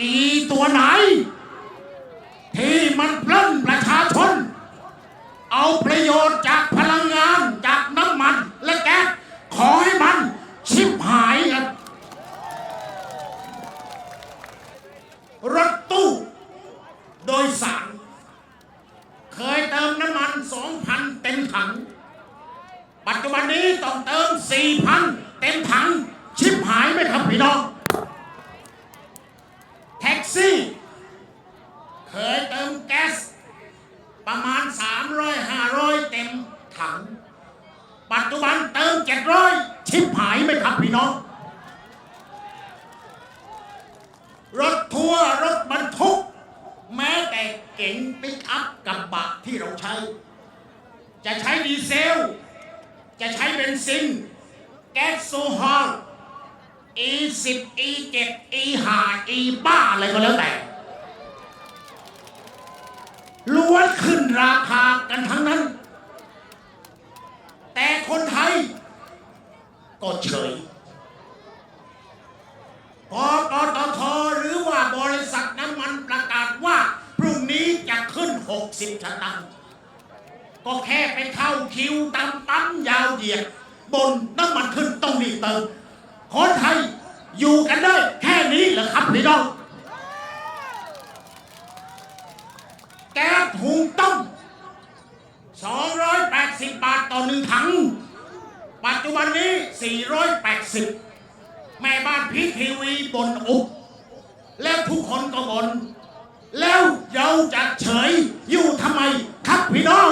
อีตัวไหน ที่มันปล้นประชาชน เอาประโยชน์จากพลังงานจากน้ำมันและแก๊สขอให้มันชิบหายกันรถตู้ โดยสาร เคยเติมน้ำมัน 2,000 เต็มถัง ปัจจุบันนี้ต้องเติม 4,000 เต็มถัง ชิบหายไหมครับพี่น้อง แท็กซี่ เคยเติมแก๊ส ประมาณ 300 500 เต็มถัง ปัจจุบันเติม 700 ชิบหายไหมครับพี่น้อง รถทัวร์รถบรรทุก แม้แต่เก๋งปิกอัพกับบะที่เราใช้ จะใช้ดีเซล จะใช้เบนซิน แก๊สโซฮอล E10 E7 E5 E บ้าอะไรก็แล้วแต่ ล้วนขึ้นราคากันทั้งนั้น แต่คนไทย ก็เฉยพอปตทหรือว่าบริษัทน้ำมันประกาศว่า พรุ่งนี้จะขึ้น 60สตางค์ก็แค่ไปเข้าคิวตามปั๊มยาวเหยียด บนน้ำมันขึ้นต้องรีเติมคนไทยอยู่กันได้แค่นี้เหรอครับพี่น้อง แก๊สหุงต้ม280 บาทต่อหนึ่งถัง ปัจจุบันนี้ 480 แม่บ้านพีทีวีบนอุบแล้วทุกคนก็บน แล้วเราจะเฉยอยู่ทำไมครับพี่น้อง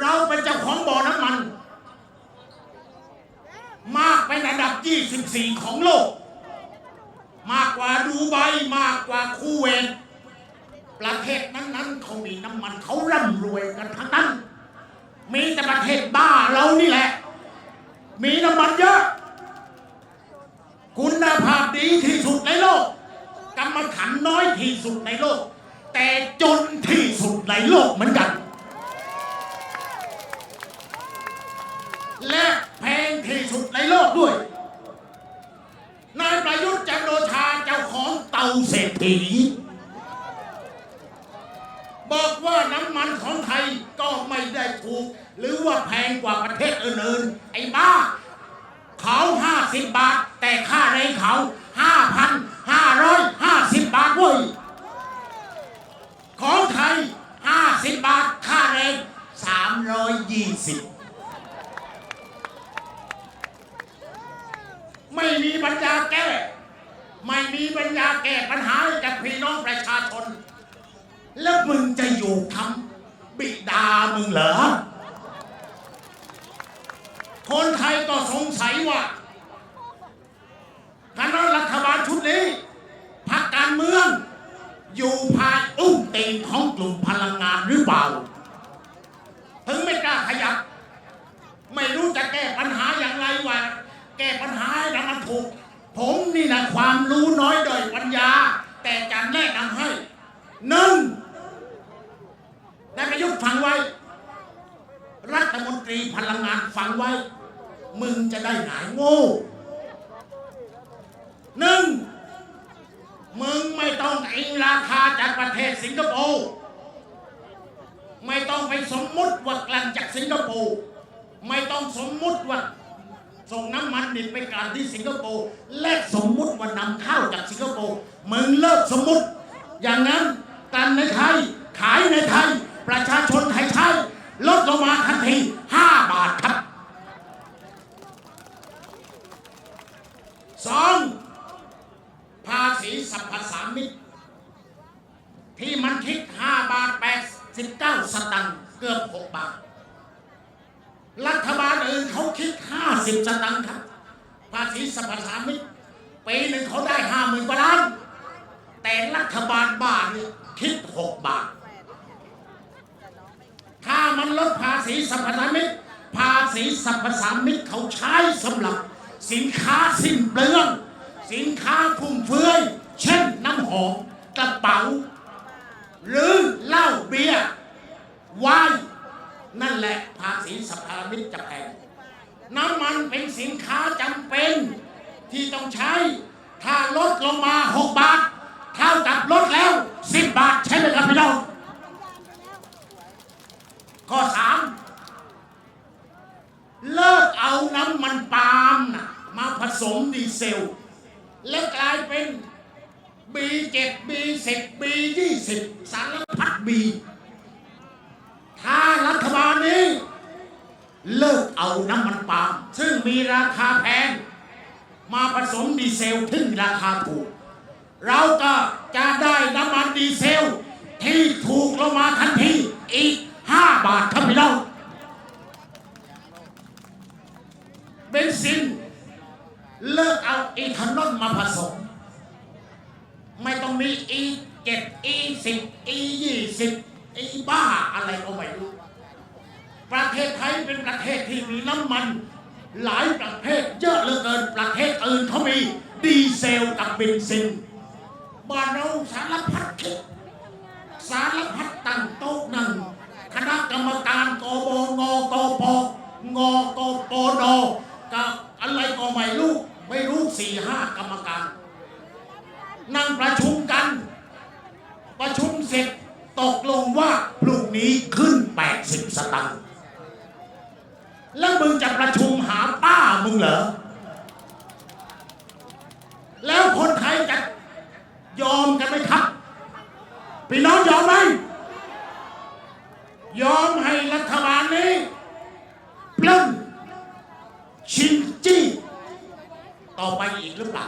เราเป็นเจ้าของบ่อน้ำมัน มากเป็นอันดับ 24 ของโลก ว่าดูไบมากกว่าคูเวตประเทศนั้นๆเขามีน้ำมันเขาร่ำรวยกันทั้งนั้น มีแต่ประเทศบ้าเรานี่แหละ มีน้ำมันเยอะ คุณภาพดีที่สุดในโลกกรรมฐานน้อยที่สุดในโลก แต่จนที่สุดในโลกเหมือนกัน และแพงที่สุดในโลกด้วย นายประยุทธ์จันทร์โอชาเจ้าข องเตาเศรษฐี บอกว่าน้ำมันของไทยก็ไม่ได้ถูก หรือว่าแพงกว่าประเทศอื่นๆ ไอ้บ้า เขาห้าสิบบาท แต่ค่าแรงเขาห้าพันห้าร้อยห้าสิบบาทเว้ยของไทยห้าสิบบาท ค่าแรงสามร้อยยี่สิบไม่มีปัญญาแก้ มีปัญญาแก้ปัญหาให้กับพี่น้องประชาชน แล้วมึงจะอยู่ทำบิดามึงเหรอ คนไทยก็สงสัยว่าคณะรัฐบาลชุดนี้พรรคการเมือง อยู่ภายอุ้งตีนของกลุ่มพลังงานหรือเปล่า ถึงไม่กล้าขยับ ไม่รู้จะแก้ปัญหาอย่างไรวะแก้ปัญหาให้มันถูก ผมนี่นะความรู้น้อยด้อยปัญญา แต่จะแนะนำให้หนึ่งนายประยุทธ์ฟังไว้ รัฐมนตรีพลังงานฟังไว้ มึงจะได้หายโง่หนึ่งมึงไม่ต้องอิงราคาจากประเทศสิงคโปร์ไม่ต้องไปสมมุติว่ากลั่นจากสิงคโปร์ไม่ต้องสมมุติว่า ส่งน้ำมันดิบไปกลั่นที่สิงคโปร์และสมมุติว่านำเข้าจากสิงคโปร์มึงเลิกสมมุติ อย่างนั้นกันในไทย ขายในไทย ประชาชนไทยใช้ลดลงมาทันที 5 บาทครับสองภาษีสรรพสามิตที่มันคิด 5 บาท 89 สตังค์เกือบ 6 บาท รัฐบาลอื่นเขาคิด 50สตังค์ครับ ภาษีสรรพสามิตปีหนึ่งเขาได้50,000กว่าล้าน แต่รัฐบาลบ้านี่คิด6บาท ถ้ามันลดภาษีสรรพสามิตภาษีสรรพสามิตเขาใช้สำหรับสินค้าสิ้นเปลือง สินค้าฟุ่มเฟือย เช่นน้ำหอมกระเป๋า หรือเหล้าเบียร์ไวน์นั่นแหละภาษีสรรพสามิตจะแพง น้ำมันเป็นสินค้าจำเป็นที่ต้องใช้ ถ้าลดลงมา 6 บาท เท่ากับลดแล้ว 10 บาทใช่ไหมครับพี่น้องข้อ3เลิกเอาน้ำมันปาล์มนะมาผสมดีเซล แล้วกลายเป็น B7 B10 B20 สารพัดบีถ้ารัฐบาลนี้ เลิกเอาน้ำมันปาล์มซึ่งมีราคาแพง มาผสมดีเซลที่ราคาถูก เราก็จะได้น้ำมันดีเซล ที่ถูกลงมาทันทีอีก 5 บาทครับพี่น้องเบนซิน เลิกเอาอีทานอลมาผสม ไม่ต้องมี E 7 E 10 E 20 E บ้าอะไรก็ไม่รู้ ประเทศไทยเป็นประเทศที่มีน้ำมัน หลายประเภทเยอะเหลือเกินประเทศอื่นเขามีดีเซลกับเบนซินบ้านเราสารพัดคิดสารพัดตั้งโต๊ะนั่งคณะกรรมการกบงกปงกปนกับอะไรก็ไม่รู้ ไม่รู้สี่ห้ากรรมการ นั่งประชุมกัน ประชุมเสร็จตกลงว่าพรุ่งนี้ขึ้น 80 สตางค์ แล้วมึงจะประชุมหาป้ามึงเหรอ แล้วคนไทยจะยอมกันไหมครับ พี่น้องยอมไหม ยอมให้รัฐบาลนี้ปล้นชิงจี้ต่อไปอีกหรือเปล่า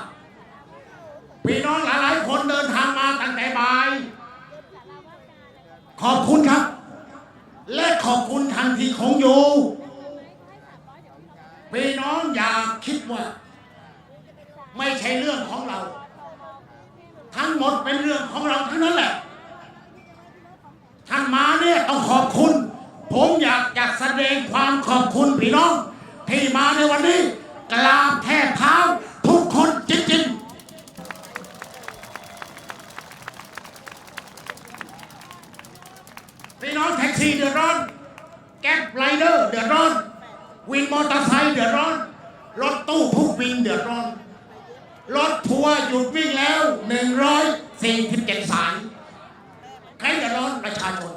พี่น้องหลายๆ คนเดินทางมาตั้งแต่บ่าย ขอบคุณครับ และขอบคุณทางทีของโย พี่น้องอย่าคิดว่า ไม่ใช่เรื่องของเรา ทั้งหมดเป็นเรื่องของเราทั้งนั้นแหละท่านมาเนี่ยต้องขอบคุณ ผมอยากจะแสดงความขอบคุณพี่น้อง ที่มาในวันนี้กราบแทบเท้าทุกคนจริงๆพี่น้องแท็กซี่เดือดร้อน แก๊ปไรเดอร์เดือดร้อน วินมอเตอร์ไซค์เดือดร้อน รถตู้ทุกวินเดือดร้อน รถทัวร์หยุดวิ่งแล้ว 147 สาย ใครเดือดร้อนประชาชน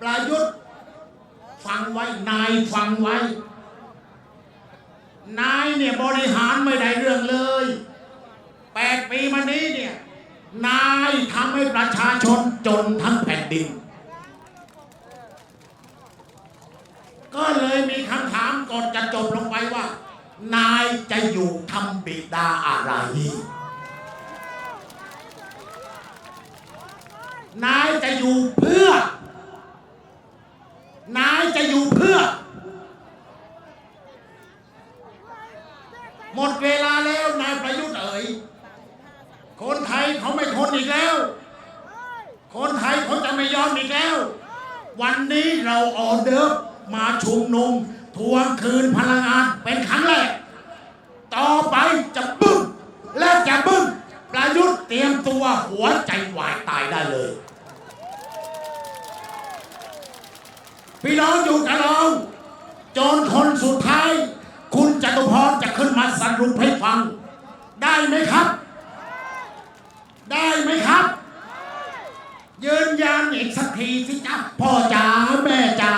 ประยุทธ์ฟังไว้ นายฟังไว้ นายเนี่ยบริหารไม่ได้เรื่องเลยแปดปีมานี้เนี่ย นายทำให้ประชาชนจนทั้งแผ่นดิน ก็เลยมีคำถามก่อนจะจบลงไปว่า นายจะอยู่ทำบิดาอะไร นายจะอยู่เพื่อ นายจะอยู่เพื่อ หมดเวลาแล้วนายประยุทธ์เอ๋ยคนไทยเขาไม่ทนอีกแล้ว คนไทยเขาจะไม่ยอมอีกแล้ว วันนี้เราออเดิร์ มาชุมนุมทวงคืนพลังงานเป็นครั้งแรก ต่อไปจะบึ้มและจะบึ้มประยุทธ์เตรียมตัวหัวใจวายตายได้เลย พี่น้องอยู่กับเราจนคนสุดท้าย คุณจตุพรจะขึ้นมาสรุปให้ฟัง ได้ไหมครับ ได้ไหมครับ ยืนยันอีกสักทีสิจ๊ะพ่อจ๋าแม่จ๋า